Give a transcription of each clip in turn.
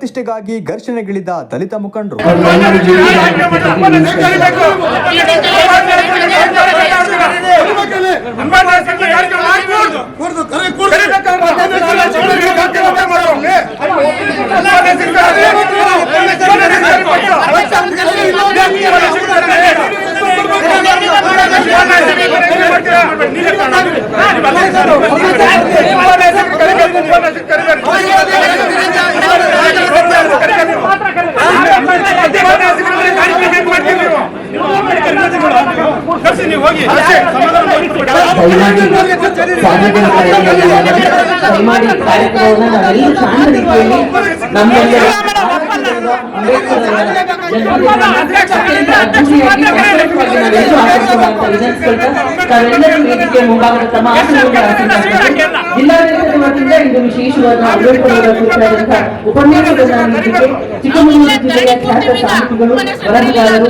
ಪ್ರತಿಷ್ಠೆಗಾಗಿ ಘರ್ಷಣೆಗಿಳಿದ ದಲಿತ ಮುಖಂಡರು. ದಯಮಾಡಿ ಕಾರ್ಯಕ್ರಮವನ್ನು ನಾವೆಲ್ಲರೂ ಶಾಂತ ರೀತಿಯಲ್ಲಿ ತಾವೆಲ್ಲರೂ ವೇದಿಕೆ ಮುಂಭಾಗದ ತಮ್ಮ ಜಿಲ್ಲಾಡಳಿತದ ವತಿಯಿಂದ ಇಂದು ವಿಶೇಷವಾದ ಅಂಬೇಡ್ಕರ್ ಕುರಿತಾದಂತಹ ಉಪನ್ಯಾಸವನ್ನು ನೀಡಲಿಕ್ಕೆ ಚಿಕ್ಕಮಗಳೂರು ಜಿಲ್ಲೆಯ ಖ್ಯಾತ ಸಾಹಿತಿಗಳು ವರದಿಗಾರರು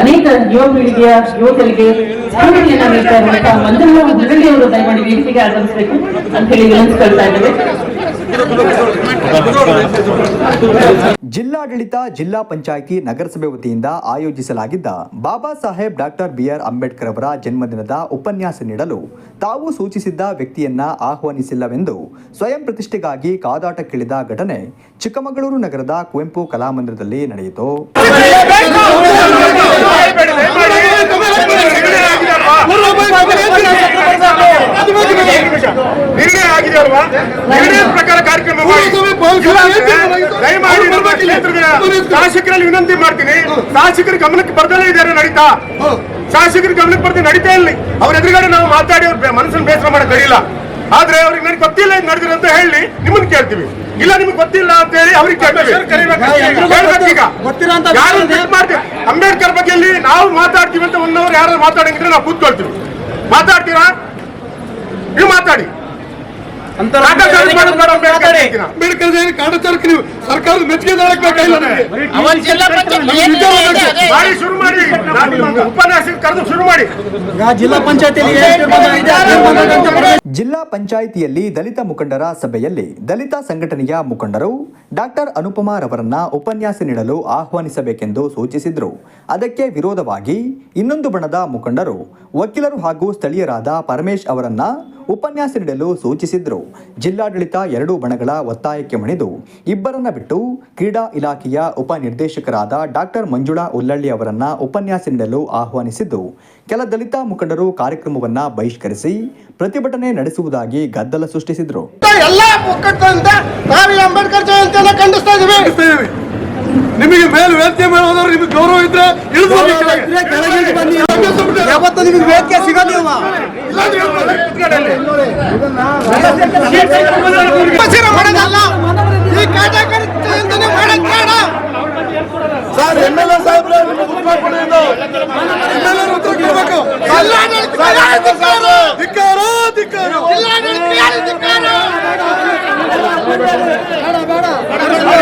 ಅನೇಕ ಯುವ ಪೀಳಿಗೆಯ ಯುವಕರಿಗೆ ಸ್ಫೂರ್ತಿಯನ್ನ ನೀಡ್ತಾ ಇರುವಂತಹ ಮಂಜುಳಾ ಮುರಳಿ ಅವರು ದಯಮಾಡಿ ವೇದಿಕೆಗೆ ಆಗಮಿಸಬೇಕು ಅಂತ ಹೇಳಿ ವಿನಂತಿಸ್ಕೊಳ್ತಾ ಇದ್ದೇವೆ. ಜಿಲ್ಲಾಡಳಿತ, ಜಿಲ್ಲಾ ಪಂಚಾಯಿತಿ, ನಗರಸಭೆ ವತಿಯಿಂದ ಆಯೋಜಿಸಲಾಗಿದ್ದ ಬಾಬಾ ಸಾಹೇಬ್ ಡಾಕ್ಟರ್ ಬಿಆರ್ ಅಂಬೇಡ್ಕರ್ ಅವರ ಜನ್ಮದಿನದ ಉಪನ್ಯಾಸ ನೀಡಲು ತಾವು ಸೂಚಿಸಿದ್ದ ವ್ಯಕ್ತಿಯನ್ನ ಆಹ್ವಾನಿಸಿಲ್ಲವೆಂದು ಸ್ವಯಂ ಪ್ರತಿಷ್ಠೆಗಾಗಿ ಕಾದಾಟಕ್ಕಿಳಿದ ಘಟನೆ ಚಿಕ್ಕಮಗಳೂರು ನಗರದ ಕುವೆಂಪು ಕಲಾಮಂದಿರದಲ್ಲಿ ನಡೆಯಿತು. ನಿರ್ಣಯ ಆಗಿದೆ ಅಲ್ವಾ ನಿರ್ಣಯದ ಪ್ರಕಾರ ಕಾರ್ಯಕ್ರಮ ಮಾಡಿ ದಯಮಾಡಿ ಶಾಸಕರಲ್ಲಿ ವಿನಂತಿ ಮಾಡ್ತೀನಿ ಶಾಸಕರ ಗಮನಕ್ಕೆ ಬರ್ದಲೇ ಇದ್ದಾರೆ ನಡೀತಾ ಶಾಸಕರ ಗಮನಕ್ಕೆ ಬರ್ತೀನಿ ನಡೀತಾ ಇಲ್ಲಿ ಅವ್ರ ಎದುರುಗಡೆ ನಾವು ಮಾತಾಡಿ ಅವ್ರ ಮನಸ್ಸನ್ನು ಬೇಸರ ಮಾಡಕ್ ಕಡಿಲ್ಲ ಆದ್ರೆ ಅವ್ರಿಗೆ ನನಗೆ ಗೊತ್ತಿಲ್ಲ ಇದು ನಡೆದಿರಂತ ಅಂತ ಹೇಳಿ ನಿಮ್ಮನ್ನು ಕೇಳ್ತೀವಿ ಇಲ್ಲ ನಿಮ್ಗೆ ಗೊತ್ತಿಲ್ಲ ಅಂತ ಹೇಳಿ ಅವ್ರಿಗೆ ಅಂಬೇಡ್ಕರ್ ಬಗ್ಗೆ ಇಲ್ಲಿ ನಾವು ಮಾತಾಡ್ತೀವಿ ಅಂತ ಒಂದವ್ರು ಯಾರು ಮಾತಾಡಿದ್ರೆ ನಾವು ಕೂತ್ಕೊಳ್ತೀವಿ. ಮಾತಾಡ್ತೀರಾ? ನೀವು ಮಾತಾಡಿ. ನೀವು ಸರ್ಕಾರದ ಮೆಚ್ಚುಗೆ ಬೇಕಾಗಿಲ್ಲ ಜಿಲ್ಲಾ ಪಂಚಾಯತ್ ಏನ್ ನಿರ್ಣಯ ಇದೆ? ಅದೇ. ಮಾಡಿ ಶುರು ಮಾಡಿ. ನಾನು ನಿಮ್ಮ ಕರೆದು ಶುರು ಮಾಡಿ. ಜಿಲ್ಲಾ ಪಂಚಾಯತಿಯಲ್ಲಿ ಜಿಲ್ಲಾ ಪಂಚಾಯಿತಿಯಲ್ಲಿ ದಲಿತ ಮುಖಂಡರ ಸಭೆಯಲ್ಲಿ ದಲಿತ ಸಂಘಟನೆಯ ಮುಖಂಡರು ಡಾಕ್ಟರ್ ಅನುಪಮಾ ರವರನ್ನ ಉಪನ್ಯಾಸ ನೀಡಲು ಆಹ್ವಾನಿಸಬೇಕೆಂದು ಸೂಚಿಸಿದ್ರು. ಅದಕ್ಕೆ ವಿರೋಧವಾಗಿ ಇನ್ನೊಂದು ಬಣದ ಮುಖಂಡರು ವಕೀಲರು ಹಾಗೂ ಸ್ಥಳೀಯರಾದ ಪರಮೇಶ್ ಅವರನ್ನ ಉಪನ್ಯಾಸ ನೀಡಲು ಸೂಚಿಸಿದ್ರು. ಜಿಲ್ಲಾಡಳಿತ ಎರಡೂ ಬಣಗಳ ಒತ್ತಾಯಕ್ಕೆ ಮಣಿದು ಇಬ್ಬರನ್ನ ಬಿಟ್ಟು ಕ್ರೀಡಾ ಇಲಾಖೆಯ ಉಪನಿರ್ದೇಶಕರಾದ ಡಾಕ್ಟರ್ ಮಂಜುಳಾ ಉಲ್ಲಳ್ಳಿ ಅವರನ್ನ ಉಪನ್ಯಾಸ ನೀಡಲು ಆಹ್ವಾನಿಸಿದ್ದು ಕೆಲ ದಲಿತ ಮುಖಂಡರು ಕಾರ್ಯಕ್ರಮವನ್ನ ಬಹಿಷ್ಕರಿಸಿ ಪ್ರತಿಭಟನೆ ನಡೆಸುವುದಾಗಿ ಗದ್ದಲ ಸೃಷ್ಟಿಸಿದ್ರು. ನಿಮಗೆ ಮೇಲೆ ವೇದಿಕೆ ಮೇಲೆ ನಿಮಗೆ ಗೌರವ ಇದ್ರೆ ಇಳಿದು. ನಿಮಗೆ ವೇದಿಕೆ ಸಿಗೋದಿಲ್ಲ. ಈ ಜಯಂತಿನ ಮಾಡಕ್ ಬೇಡ. ಸರ್ ಎಂ ಎಲ್ ಎ ಸಾಹೇಬ್ರೆ ನಿಮಗೆ ಉತ್ತರ ಕೊಡಿದ್ದು MLA ರು ಉತ್ತರ ಕೊಡ್ಬೇಕು. ಧಿಕ್ಕಾರ ಧಿಕ್ಕಾರ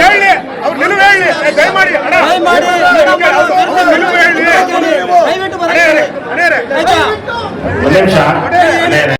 ಹೇಳಿ ಅವ್ರು ನಿಲುವು ಹೇಳಿ ದಯಮಾಡಿ ಅಣ್ಣ. ಅವ್ರು ನಿಲುವು ಹೇಳಿ ಅಣ್ಣೇರೆ, ಅಣ್ಣೇರೆ. ಪರಮೇಶ್ವರ್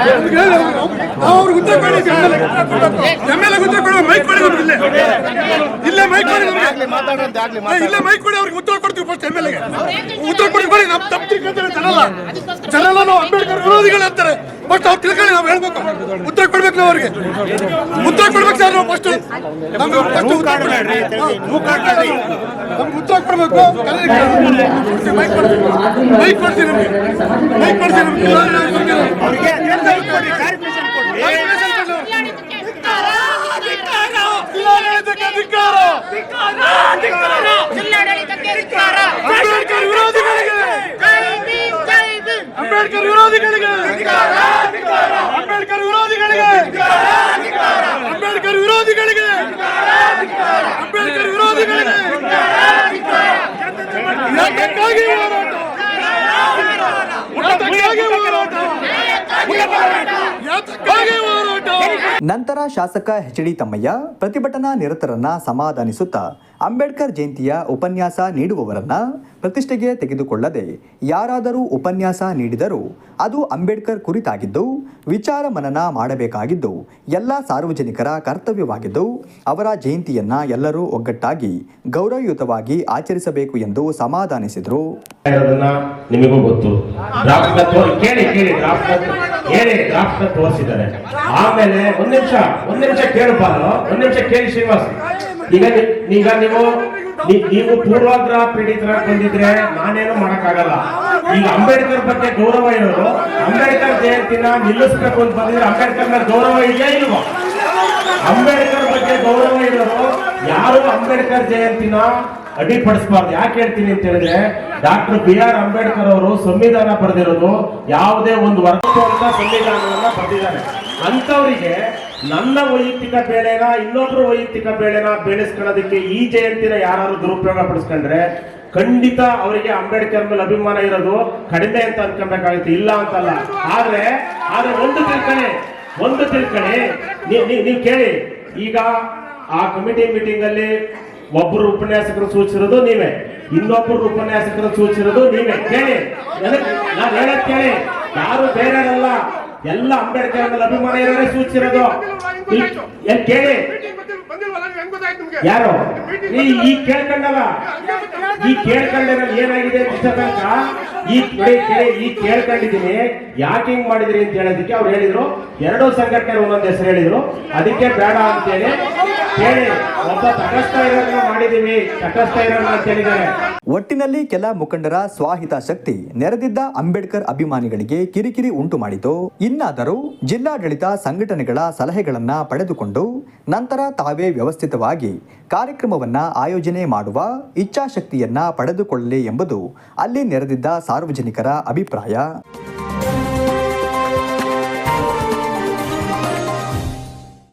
ನಾವು ಅವ್ರಿಗೆ ಉತ್ತರ ಕೊಡಿ ಎಮ್ಮೆಲ್ಲೆ ಉತ್ತರ ಕೊಡುವ ಮೈಕ್ ಕೊಡಿ ನಮ್ಗೆ ಇಲ್ಲೇ. ಇಲ್ಲೇ ಮೈಕ್ ಏ, ಇಲ್ಲೇ ಮೈಕ್ ಕೊಡಿ ಅವ್ರಿಗೆ ಉತ್ತರ ಕೊಡ್ತೀವಿ ಫಸ್ಟ್ ಎಮ್ಮೆಲ್ಲೆಗೆ ಉತ್ತರ ಕೊಡಿ ಕೊಡಿ ನಮ್ಮ ತಪ್ಪು ತಿಳ್ಕೊಂತಾರೆ ಜನಲ್ಲ ಜನಲ್ಲ ನಾವು ಅಂಬೇಡ್ಕರ್ ವಿರೋಧಿಗಳು ಅಂತಾರೆ. ಫಸ್ಟ್ ಅವ್ರು ತಿಳ್ಕೊಳ್ಳಿ ನಾವು ಹೇಳ್ಬೇಕು. ಉತ್ತರ ಕೊಡ್ಬೇಕು ನಾವು ಅವ್ರಿಗೆ. ಉತ್ತರ ಕೊಡ್ಬೇಕು ಸರ್ ನಾವು ಫಸ್ಟ್ ನಮ್ಗೆ ಫಸ್ಟ್ ಉತ್ತರ ಕೊಡಿ ನಮ್ಗೆ ಉತ್ತರ ಕೊಡ್ಬೇಕು. ಮೈಕ್ ಕೊಡ್ತೀವಿ. ಮೈಕ್ ಕೊಡ್ತೀವಿ ನಮ್ಗೆ. ಮೈಕ್ ಕೊಡ್ತೀವಿ ನಮ್ಗೆ. ಜಿಲ್ಲಾಡಳಿತಕ್ಕೆ ಅಂಬೇಡ್ಕರ್ ವಿರೋಧಿಗಳಿಗೆ ಅಂಬೇಡ್ಕರ್ ವಿರೋಧಿಗಳಿಗೆ ಅಂಬೇಡ್ಕರ್ ವಿರೋಧಿಗಳಿಗೆ ಅಂಬೇಡ್ಕರ್ ವಿರೋಧಿಗಳಿಗೆ ಅಂಬೇಡ್ಕರ್ ವಿರೋಧಿಗಳಿಗೆ ಯಾತಕ್ಕಾಗಿ ಹೋರಾಟ ನಂತರ ಶಾಸಕ ಎಚ್ ಡಿ ತಮ್ಮಯ್ಯ ಪ್ರತಿಭಟನಾ ನಿರತರನ್ನ ಸಮಾಧಾನಿಸುತ್ತಾ ಅಂಬೇಡ್ಕರ್ ಜಯಂತಿಯ ಉಪನ್ಯಾಸ ನೀಡುವವರನ್ನ ಪ್ರತಿಷ್ಠೆಗೆ ತೆಗೆದುಕೊಳ್ಳದೆ ಯಾರಾದರೂ ಉಪನ್ಯಾಸ ನೀಡಿದರೂ ಅದು ಅಂಬೇಡ್ಕರ್ ಕುರಿತಾಗಿದ್ದು, ವಿಚಾರ ಮನನ ಮಾಡಬೇಕಾಗಿದ್ದು, ಎಲ್ಲ ಸಾರ್ವಜನಿಕರ ಕರ್ತವ್ಯವಾಗಿದ್ದು, ಅವರ ಜಯಂತಿಯನ್ನ ಎಲ್ಲರೂ ಒಗ್ಗಟ್ಟಾಗಿ ಗೌರವಯುತವಾಗಿ ಆಚರಿಸಬೇಕು ಎಂದು ಸಮಾಧಾನಿಸಿದರು. ಇರೋದನ್ನ ಗ್ರಾಫ್ನ ತೋರಿಸಿದ್ದಾರೆ. ಆಮೇಲೆ ಒಂದ್ ನಿಮಿಷ ಒಂದ್ ನಿಮಿಷ ಕೇಳಬಾರ್ದು ಒಂದ್ ನಿಮಿಷ ಕೇಳಿ ಶ್ರೀನಿವಾಸ್. ಈಗ ಈಗ ನೀವು ನೀವು ಪೂರ್ವಾಗ್ರಹ ಪೀಡಿತರ ಬಂದಿದ್ರೆ ನಾನೇನು ಮಾಡಕ್ಕಾಗಲ್ಲ. ಈಗ ಅಂಬೇಡ್ಕರ್ ಬಗ್ಗೆ ಗೌರವ ಇರೋರು ಅಂಬೇಡ್ಕರ್ ಜಯಂತಿನ ನಿಲ್ಲಿಸ್ಬೇಕು ಅಂತ ಬಂದಿದ್ರೆ ಅಂಬೇಡ್ಕರ್ ಮೇಲೆ ಗೌರವ ಇದೆಯಾ ಇಲ್ವಾ? ಅಂಬೇಡ್ಕರ್ ಬಗ್ಗೆ ಗೌರವ ಇರೋರು ಯಾರು ಅಂಬೇಡ್ಕರ್ ಜಯಂತಿನ ಅಡ್ಡಿಪಡಿಸಬಾರ್ದು ಯಾಕೆ ಹೇಳ್ತೀನಿ ಅಂತ ಹೇಳಿದ್ರೆ, ಡಾಕ್ಟರ್ ಬಿ ಆರ್ ಅಂಬೇಡ್ಕರ್ ಅವರು ಸಂವಿಧಾನ ಬರೆದಿರೋದು ಯಾವುದೇ ಒಂದು ವರ್ಗ ಅಂತ ಸಂವಿಧಾನವನ್ನ ಬರೆದಿದ್ದಾರೆ. ಅಂತವರಿಗೆ ನನ್ನ ವೈಯಕ್ತಿಕ ಬೇಳೆನ ಇನ್ನೊಬ್ರು ವೈಯಕ್ತಿಕ ಬೇಳೆನ ಬೆಳೆಸ್ಕೊಳ್ಳೋದಕ್ಕೆ ಈ ಜಯಂತಿನ ಯಾರು ದುರುಪಯೋಗ ಪಡಿಸ್ಕೊಂಡ್ರೆ ಖಂಡಿತ ಅವರಿಗೆ ಅಂಬೇಡ್ಕರ್ ಮೇಲೆ ಅಭಿಮಾನ ಇರೋದು ಕಡಿಮೆ ಅಂತ ಅನ್ಕೊಬೇಕಾಗುತ್ತೆ. ಇಲ್ಲ ಅಂತಲ್ಲ. ಆದ್ರೆ ಆದ್ರೆ ಒಂದು ತಿಳ್ಕೊಳ್ಳಿ ಒಂದು ನೀವು ನೀವು ಕೇಳಿ. ಈಗ ಆ ಕಮಿಟಿ ಮೀಟಿಂಗ್ ಅಲ್ಲಿ ಒಬ್ಬರು ಉಪನ್ಯಾಸಕರು ಸೂಚಿಸಿರೋದು ನೀವೇ. ಇನ್ನೊಬ್ಬರು ಉಪನ್ಯಾಸಕರು ಸೂಚಿಸಿರೋದು ನೀವೇ. ಕೇಳಿ. ನಾನು ಹೇಳಕ್ ಕೇಳಿ. ಯಾರು ಬೇರೆಯವರಲ್ಲ? ಎಲ್ಲ ಅಂಬೇಡ್ಕರ್ ಮೇಲೆ ಅಭಿಮಾನ ಇರೋರೇ ಸೂಚಿಸಿರೋದು. ಕೇಳಿ. ಯಾರು? ಈ ಕೇಳ್ಕೊಂಡಲ್ಲ. ಈ ಕೇಳ್ಕೊಂಡ ಏನಾಗಿದೆ ಅಂತ ಈ ಈ ಕೇಳ್ಕೊಂಡಿದ್ದೀನಿ. ಯಾಕೆ ಹಿಂಗ್ ಮಾಡಿದ್ರಿ ಅಂತ ಹೇಳೋದಕ್ಕೆ ಅವ್ರು ಹೇಳಿದ್ರು. ಎರಡು ಸಂಘಟನೆ ಒಂದೊಂದು ಹೆಸರು ಹೇಳಿದ್ರು. ಅದಕ್ಕೆ ಬೇಡ ಅಂತೇಳಿ ಹೇಳಿ. ಒಬ್ಬ ತಟಸ್ಥ ಇರೋದನ್ನ ಮಾಡಿದೀವಿ. ತಟಸ್ಥ ಇರೋದನ್ನ ಅಂತ ಹೇಳಿದ್ದಾರೆ. ಒಟ್ಟಿನಲ್ಲಿ ಕೆಲ ಮುಖಂಡರ ಸ್ವಾಹಿತ ಶಕ್ತಿ ನೆರೆದಿದ್ದ ಅಂಬೇಡ್ಕರ್ ಅಭಿಮಾನಿಗಳಿಗೆ ಕಿರಿಕಿರಿ ಉಂಟು ಮಾಡಿತು. ಇನ್ನಾದರೂ ಜಿಲ್ಲಾಡಳಿತ ಸಂಘಟನೆಗಳ ಸಲಹೆಗಳನ್ನ ಪಡೆದುಕೊಂಡು ನಂತರ ತಾವೇ ವ್ಯವಸ್ಥಿತವಾಗಿ ಕಾರ್ಯಕ್ರಮವನ್ನ ಆಯೋಜನೆ ಮಾಡುವ ಇಚ್ಛಾಶಕ್ತಿಯನ್ನ ಪಡೆದುಕೊಳ್ಳಲಿ ಎಂಬುದು ಅಲ್ಲಿ ನೆರೆದಿದ್ದ ಸಾರ್ವಜನಿಕರ ಅಭಿಪ್ರಾಯ.